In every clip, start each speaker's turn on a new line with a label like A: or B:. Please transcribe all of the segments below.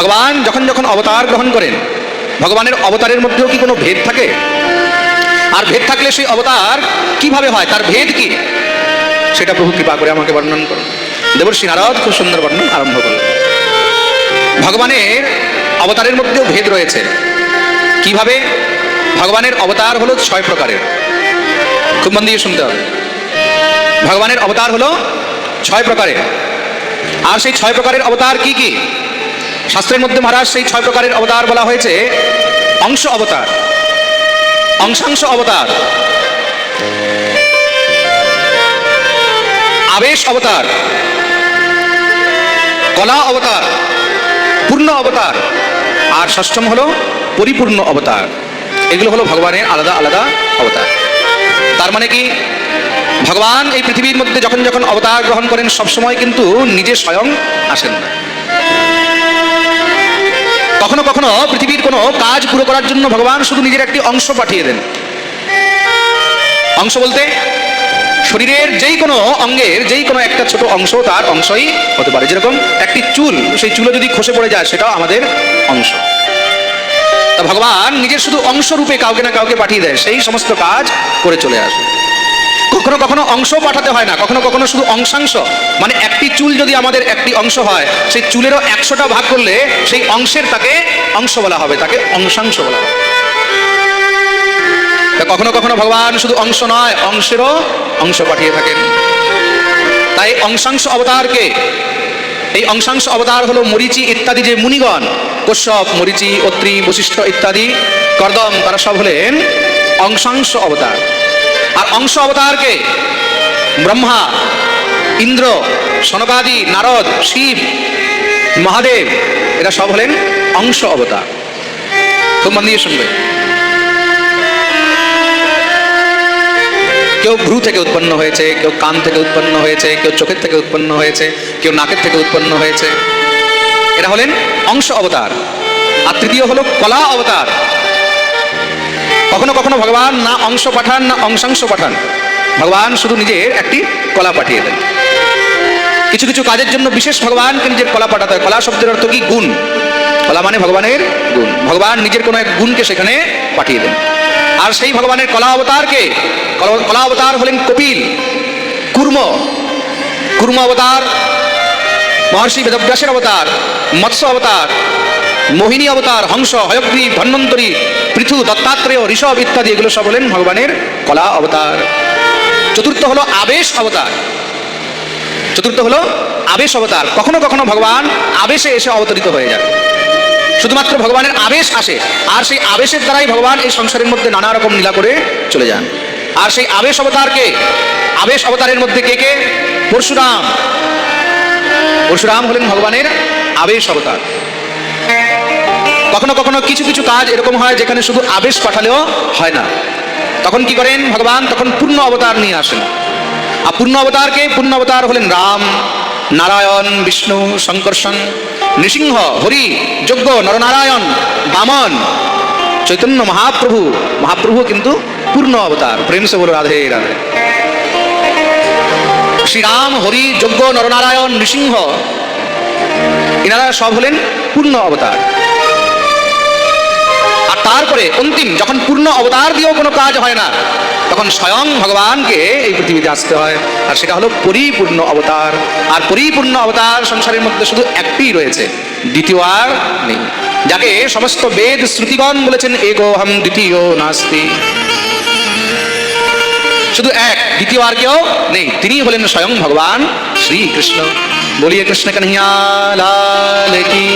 A: ভগবান যখন যখন অবতার গ্রহণ করেন, ভগবানের অবতারের মধ্যেও কি কোনো ভেদ থাকে? আর ভেদ থাকলে সেই অবতার কীভাবে হয়? তার ভেদ কি? সেটা প্রভু কৃপা করে আমাকে বর্ণন করুন। দেবর্ষী নারদ খুব সুন্দর বর্ণন আরম্ভ করলেন। ভগবানের অবতারের মধ্যেও ভেদ রয়েছে। কীভাবে? ভগবানের অবতার হলো ছয় প্রকারের। খুব মন দিয়ে শুনতে হবে। ভগবানের অবতার হলো ছয় প্রকারের। আর সেই ছয় প্রকারের অবতার কি কি? শাস্ত্রের মধ্যে মহারাজ সেই ছয় প্রকারের অবতার বলা হয়েছে। অংশ অবতার, অংশাংশ অবতার, আবেশ অবতার, কলা অবতার, পূর্ণ অবতার আর ষষ্ঠম হলো পরিপূর্ণ অবতার। এগুলো হলো ভগবানের আলাদা আলাদা অবতার। তার মানে কি? ভগবান এই পৃথিবীর মধ্যে যখন যখন অবতার গ্রহণ করেন সবসময় কিন্তু নিজে স্বয়ং আসেন না। কখনো কখনো পৃথিবীর কোনো কাজ পুরো করার জন্য ভগবান শুধু নিজের একটি অংশ পাঠিয়ে দেন। অংশ বলতে শরীরের যেই কোনো অঙ্গের যেই কোনো একটা ছোট অংশ তার অংশই হতে পারে। যেরকম একটি চুল, সেই চুলও যদি খসে পড়ে যায়, সেটাও আমাদের অংশ। তা ভগবান নিজের শুধু অংশ রূপে কাউকে না কাউকে পাঠিয়ে দেয়, সেই সমস্ত কাজ করে চলে আসে। কখনো কখনো অংশ পাঠাতে হয় না, কখনো কখনো শুধু অংশাংশ। মানে একটি চুল যদি আমাদের একটি অংশ হয়, সেই চুলেরও একশোটা ভাগ করলে সেই অংশের তাকে অংশ বলা হবে, তাকে অংশাংশ বলা হবে। কখনো কখনো ভগবান শুধু অংশ নয়, অংশেরও অংশ পাঠিয়ে থাকেন। তাই অংশাংশ অবতারকে, এই অংশাংশ অবতার হলো মরিচি ইত্যাদি যে মুনিগণ, কশ্যপ, মরিচি, অত্রি, বশিষ্ঠ ইত্যাদি, কর্দম, তারা সব হলেন অংশাংশ অবতার। আর অংশ অবতারকে ব্রহ্মা, ইন্দ্র, সনকাদি, নারদ, শিব, মহাদেব, এরা সব হলেন অংশ অবতার। মন দিয়ে শুনবে। কেউ ভ্রু থেকে উৎপন্ন হয়েছে, কেউ কান থেকে উৎপন্ন হয়েছে, কেউ চোখের থেকে উৎপন্ন হয়েছে, কেউ নাকের থেকে উৎপন্ন হয়েছে। এরা হলেন অংশ অবতার। আর তৃতীয় হলো কলা অবতার। কখনো কখনো ভগবান না অংশ পাঠান, না অংশাংশ পাঠান। ভগবান শুধু নিজের একটি কলা পাঠিয়ে দেন। কিছু কিছু কাজের জন্য বিশেষ ভগবানকে নিজের কলা পাঠাতে হয়। কলা শব্দের অর্থ কি? গুণ। কলা মানে ভগবানের গুণ। ভগবান নিজের কোনো এক গুণকে সেখানে পাঠিয়ে দেন। আর সেই ভগবানের কলা অবতারকে কলা- অবতার হলেন কপিল, কুর্ম। কুর্ম অবতার, মহর্ষি বেদব্যাসের অবতার, মৎস্য অবতার মোহিনী অবতার, হংস হয়গ্রী ধন্বন্তরী, পৃথু, দত্তাত্রেয়, ঋষভ ইত্যাদি এগুলো সব হলেন ভগবানের কলা অবতার। চতুর্থ হলো আবেশ অবতার। চতুর্থ হলো আবেশ অবতার। কখনো কখনো ভগবান আবেশে এসে অবতরিত হয়ে যায় শুধুমাত্র ভগবানের আবেশ আসে, আর সেই আবেশের দ্বারাই ভগবান এই সংসারের মধ্যে নানা রকম লীলা করে চলে যান। আর সেই আবেশ অবতারকে, আবেশ অবতারের মধ্যে কে কে? পরশুরাম। পরশুরাম হলেন ভগবানের আবেশ অবতার। কখনো কখনো কিছু কিছু কাজ এরকম হয় যেখানে শুধু আবেশ পাঠালেও হয় না। তখন কি করেন ভগবান? তখন পূর্ণ অবতার নিয়ে আসেন। আর পূর্ণ অবতারকে, পূর্ণ অবতার হলেন রাম, নারায়ণ, বিষ্ণু শঙ্কর্ষণ নৃসিংহ, হরি, যজ্ঞ, নরনারায়ণ, বামন, চৈতন্য মহাপ্রভু। মহাপ্রভু কিন্তু পূর্ণ অবতার। প্রেম সে বলো, রাধে রাধে। শ্রীরাম, হরি, যজ্ঞ, নরনারায়ণ, নৃসিংহ, এনারা সব হলেন পূর্ণ অবতার। তারপরে অন্তিম, যখন পূর্ণ অবতার দিয়েও কোনো কাজ হয় না, তখন স্বয়ং ভগবানকে এই পৃথিবীতে আসতে হয়। আর সেটা হলো পরিপূর্ণ অবতার। আর পরিপূর্ণ অবতার সংসারের মধ্যে শুধু একটিই রয়েছে, দ্বিতীয় আর নেই, যাকে সমস্ত বেদ শ্রুতিগণ বলেছেন, এগোহম দ্বিতীয় নাস্তি। শুধু এক, দ্বিতীয় আর কেউ নেই। তিনি হলেন স্বয়ং ভগবান শ্রীকৃষ্ণ। বলিয়ে কৃষ্ণ কন্হ্যা, লাল কি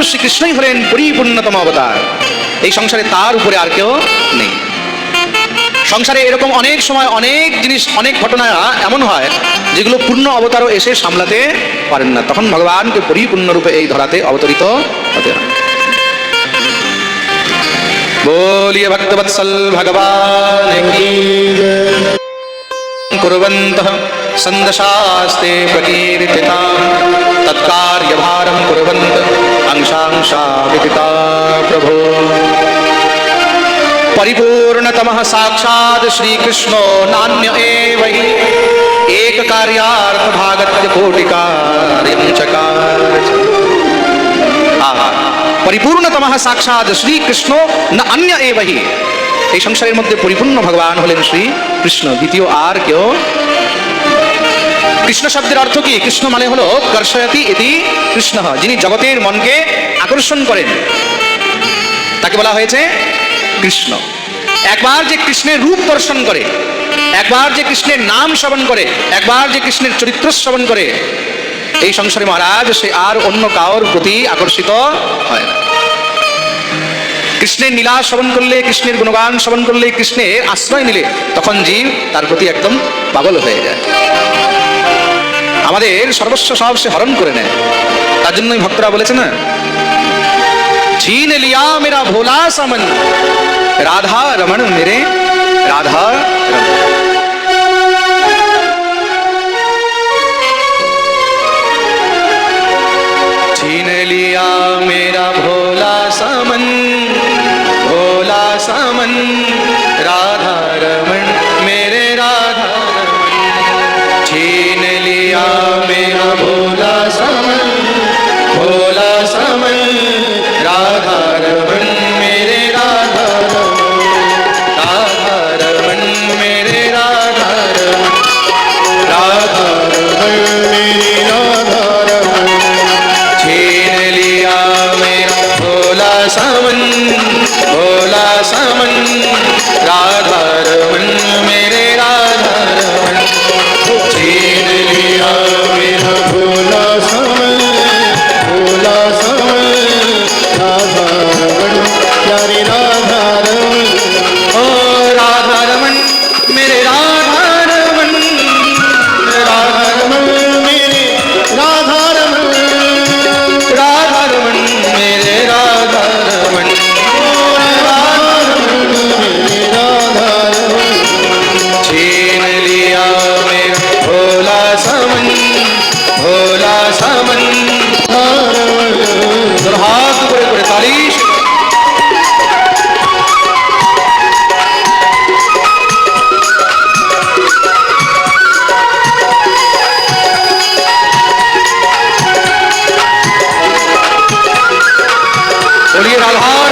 A: একমাত্র শ্রীকৃষ্ণই হলেন পরিপূর্ণতম অবতার এই সংসারে তার উপরে আর কেউ নেই সংসারে এরকম অনেক সময় অনেক জিনিস অনেক ঘটনা এমন হয় যেগুলো পূর্ণ অবতারও এসে সামলাতে পারেন না তখন ভগবানকে পরিপূর্ণ রূপে এই ধরাতে অবতরিত হতে হয় बोलिए भक्तवत्सल भगवान की कुर्वन्तः सन्दशास्ते प्रकीर्तिता तत्कार्यभारं कुर्वन्त अंशांशा विदिता प्रभो परिपूर्णतमः साक्षात् श्रीकृष्णो नान्य एव हि एककार्यार्थभागत्य कोटिकारि कार्यं चकार আহা পরিপূর্ণতম সাক্ষাৎ শ্রীকৃষ্ণ না অন্য এবাহি এই সংসারের মধ্যে পরিপূর্ণ ভগবান হলেন শ্রী কৃষ্ণ দ্বিতীয় আর কেউ কৃষ্ণ শব্দের অর্থ কি? কৃষ্ণ মানে হলো কর্ষয়তি এটি কৃষ্ণ, যিনি জগতের মনকে আকর্ষণ করেন। তাকে বলা হয়েছে কৃষ্ণ। একবার যে কৃষ্ণের রূপ দর্শন করে, একবার যে কৃষ্ণের নাম শ্রবণ করে, একবার যে কৃষ্ণের চরিত্র শ্রবণ করে, এই সংসারে মহারাজ, সে আর অন্য কাউর প্রতি আকর্ষিত হয় না। কৃষ্ণের নীলা শ্রবণ করলে, কৃষ্ণের গুণগান শ্রবণ করলে, কৃষ্ণের আশ্রয় নিলে, তখন জীব তার প্রতি একদম পাগল হয়ে যায়। আমাদের সর্বস্ব সব সে হরণ করে নেয়। তার জন্যই ভক্তরা বলেছে না ছিন লিয়া মেরা ভোলা সামন, রাধা রমন মেরে, রাধা
B: রমণ ছিন
A: লিয়া ભોલા સમય ભોલા સમય રાધા રમણ મેરે રાધા રમણ રાધા રમણ મેરે રાધા રમણ
B: રાધા રમણ
A: મેરે રાધા રમણ છેન લિયા મેરા ભોલા સમય আলহামদুলিল্লাহ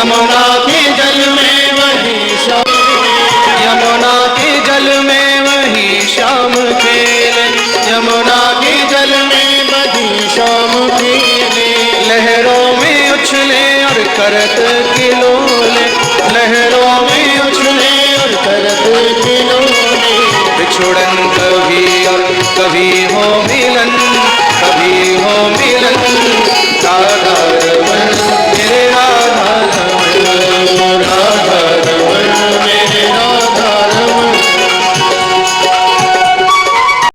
A: यमुना के जल में वही शाम यमुना के जल में वही शाम खेल यमुना के जल में वही शाम खेले लहरों में
B: उछले और
A: करत किलोले लहरों में उछले
B: और करत किलोले
A: बिछुड़न कभी और कभी हो मिलन।